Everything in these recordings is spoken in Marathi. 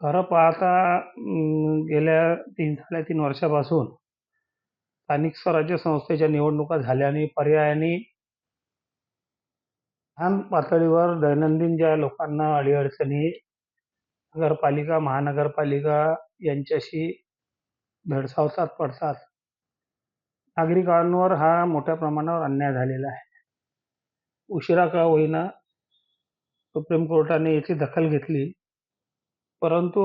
खरं पाहता गेल्या 3-3.5 वर्षापासून स्थानिक स्वराज्य संस्थेच्या निवडणुका झाल्याने पर्यायाने लहान पातळीवर दैनंदिन ज्या लोकांना अडीअडचणी नगरपालिका, महानगरपालिका यांच्याशी भेडसावतात, पडतात. नागरिकांवर हा मोठ्या प्रमाणावर अन्याय झालेला आहे. उशिरा का होईना सुप्रीम कोर्टाने याची दखल घेतली. परंतु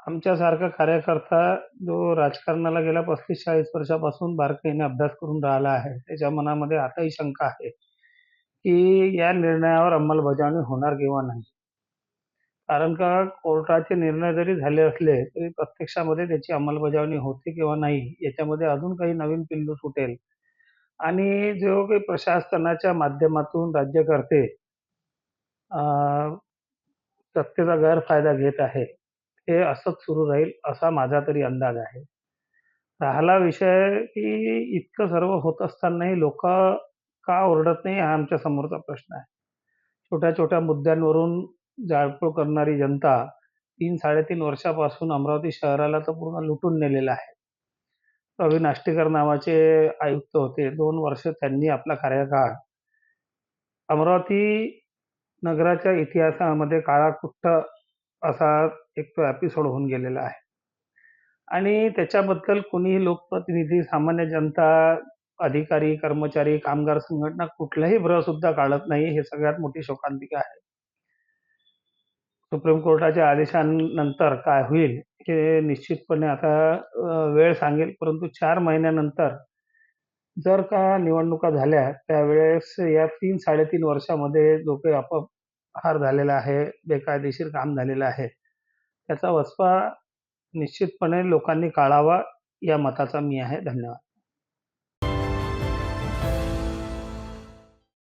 आमच्यासारखा कार्यकर्ता जो राजकारणाला गेल्या 35-40 वर्षापासून बारकाईने अभ्यास करून राहिला आहे, त्याच्या मनामध्ये आताही शंका आहे, की या निर्णयावर अंमलबजावणी होणार किंवा नाही. कारण का कोर्टाचे निर्णय जरी झाले असले, तरी प्रत्यक्षामध्ये त्याची अंमलबजावणी होते किंवा नाही, याच्यामध्ये अजून काही नवीन पिल्लू सुटेल आणि जो काही प्रशासनाच्या माध्यमातून राज्यकर्ते करते सत्तेचा गैरफायदा घेत आहे, हे असंच सुरू राहील, असा माझा तरी अंदाज आहे. राहिला विषय, की इतकं सर्व होत असतानाही लोक का ओरडत नाही, हा आमच्या समोरचा प्रश्न आहे. छोट्या-छोट्या मुद्द्यांवरून जाळपोळ करणारी जनता 3-3.5 वर्षापासून अमरावती शहराला तर पूर्ण लुटून नेलेला आहे. रवी नाष्टीकर नावाचे आयुक्त होते. दोन वर्ष त्यांनी आपला कार्यकाळ अमरावती नगराच्या इतिहासामध्ये काळाकुट्ट असा एक तो एपिसोड होऊन गेलेला आहे. आणि त्याच्याबद्दल कोणीही लोकप्रतिनिधी, सामान्य जनता, अधिकारी, कर्मचारी, कामगार संघटना कुठलाही भ्रसुद्धा काढत नाही. हे सगळ्यात मोठी शोकांतिका आहे. सुप्रीम कोर्टाच्या आदेशानंतर काय होईल, हे निश्चितपणे आता वेळ सांगेल. परंतु चार महिन्यानंतर जर का निवडणुका झाल्या, त्यावेळेस या 3-3.5 वर्षामध्ये जो काही अपहार झालेला आहे, बेकायदेशीर काम झालेलं आहे, त्याचा वचपा निश्चितपणे लोकांनी काढावा, या मताचा मी आहे. धन्यवाद.